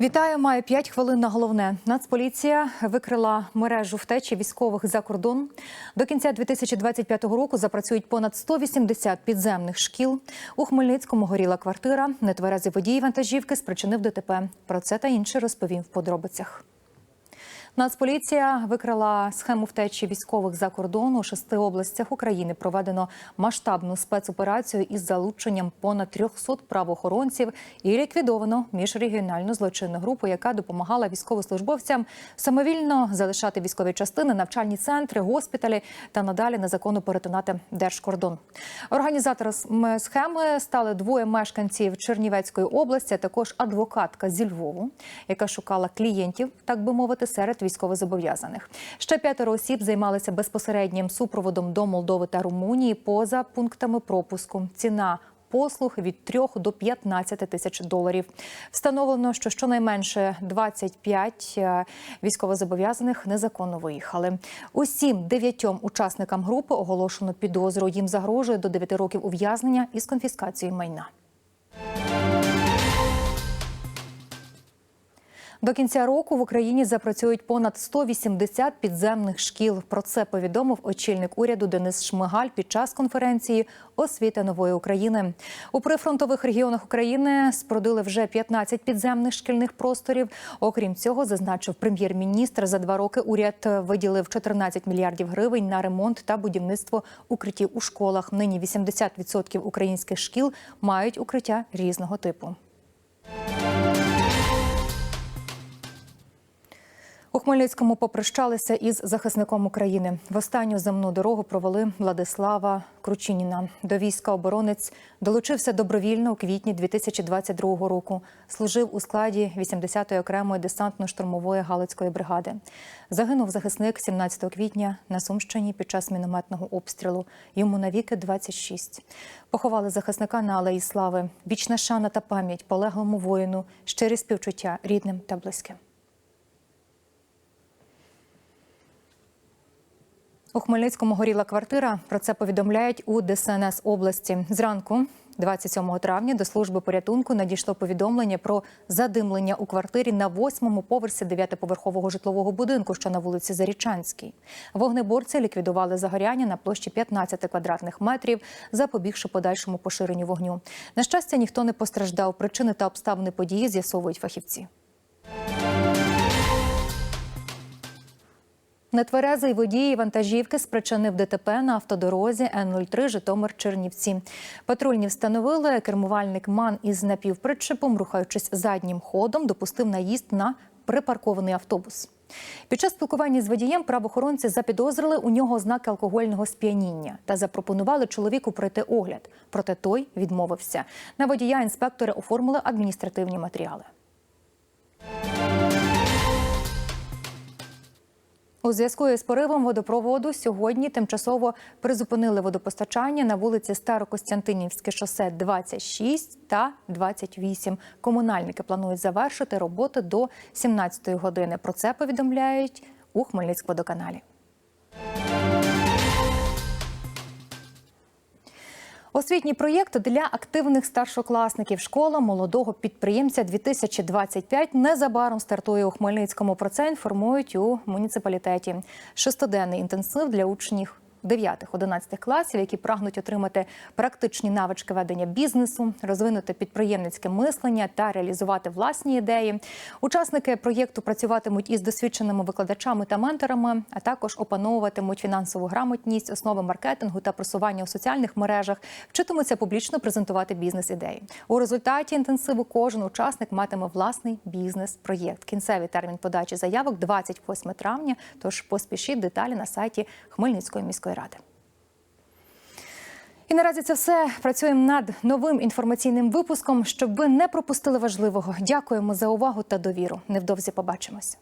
Вітаю, має 5 хвилин на головне. Нацполіція викрила мережу втечі військових за кордон. До кінця 2025 року запрацюють понад 180 підземних шкіл. У Хмельницькому горіла квартира. Нетверезий водій вантажівки спричинив ДТП. Про це та інше розповім в подробицях. Нацполіція викрила схему втечі військових за кордон у шести областях України. Проведено масштабну спецоперацію із залученням понад 300 правоохоронців і ліквідовано міжрегіональну злочинну групу, яка допомагала військовослужбовцям самовільно залишати військові частини, навчальні центри, госпіталі та надалі незаконно перетинати держкордон. Організаторами схеми стали двоє мешканців Чернівецької області, а також адвокатка зі Львову, яка шукала клієнтів, так би мовити, серед військовозобов'язаних. Ще п'ятеро осіб займалися безпосереднім супроводом до Молдови та Румунії поза пунктами пропуску. Ціна послуг від 3 до 15 тисяч доларів. Встановлено, що щонайменше 25 е, військовозобов'язаних незаконно виїхали. Усім дев'ятьом учасникам групи оголошено підозру. Їм загрожує до 9 років ув'язнення із конфіскацією майна. До кінця року в Україні запрацюють понад 180 підземних шкіл. Про це повідомив очільник уряду Денис Шмигаль під час конференції Освіта нової України. У прифронтових регіонах України спродили вже 15 підземних шкільних просторів. Окрім цього, зазначив прем'єр-міністр, за два роки уряд виділив 14 мільярдів гривень на ремонт та будівництво укриттів у школах. Нині 80% українських шкіл мають укриття різного типу. Хмельницькому попрощалися із захисником України. В останню земну дорогу провели Владислава Кручиніна. До війська оборонець долучився добровільно у квітні 2022 року. Служив у складі 80-ї окремої десантно-штурмової Галицької бригади. Загинув захисник 17 квітня на Сумщині під час мінометного обстрілу. Йому навіки 26. Поховали захисника на Алеї Слави. Вічна шана та пам'ять полеглому воїну, щирі співчуття рідним та близьким. У Хмельницькому горіла квартира. Про це повідомляють у ДСНС області. Зранку, 27 травня, до служби порятунку надійшло повідомлення про задимлення у квартирі на восьмому поверсі дев'ятиповерхового житлового будинку, що на вулиці Зарічанській. Вогнеборці ліквідували загоряння на площі 15 квадратних метрів, запобігши подальшому поширенню вогню. На щастя, ніхто не постраждав. Причини та обставини події з'ясовують фахівці. Нетверезий водій вантажівки спричинив ДТП на автодорозі Н-03 Житомир-Чернівці. Патрульні встановили, кермувальник МАН із напівпричепом, рухаючись заднім ходом, допустив наїзд на припаркований автобус. Під час спілкування з водієм правоохоронці запідозрили у нього ознаки алкогольного сп'яніння та запропонували чоловіку пройти огляд. Проте той відмовився. На водія інспектори оформили адміністративні матеріали. У зв'язку із поривом водопроводу сьогодні тимчасово призупинили водопостачання на вулиці Старокостянтинівське шосе 26 та 28. Комунальники планують завершити роботи до 17 години. Про це повідомляють у Хмельницькводоканалі. Освітній проєкт для активних старшокласників школа молодого підприємця 2025 незабаром стартує у Хмельницькому. Про це інформують у муніципалітеті. Шестиденний інтенсив для учнів 9-11 класів, які прагнуть отримати практичні навички ведення бізнесу, розвинути підприємницьке мислення та реалізувати власні ідеї. Учасники проєкту працюватимуть із досвідченими викладачами та менторами, а також опановуватимуть фінансову грамотність, основи маркетингу та просування у соціальних мережах, вчитимуться публічно презентувати бізнес-ідеї. У результаті інтенсиву кожен учасник матиме власний бізнес-проєкт. Кінцевий термін подачі заявок 28 травня. Тож поспішіть деталі на сайті Хмельницької міської ради. І наразі це все. Працюємо над новим інформаційним випуском, щоб ви не пропустили важливого. Дякуємо за увагу та довіру. Невдовзі побачимось.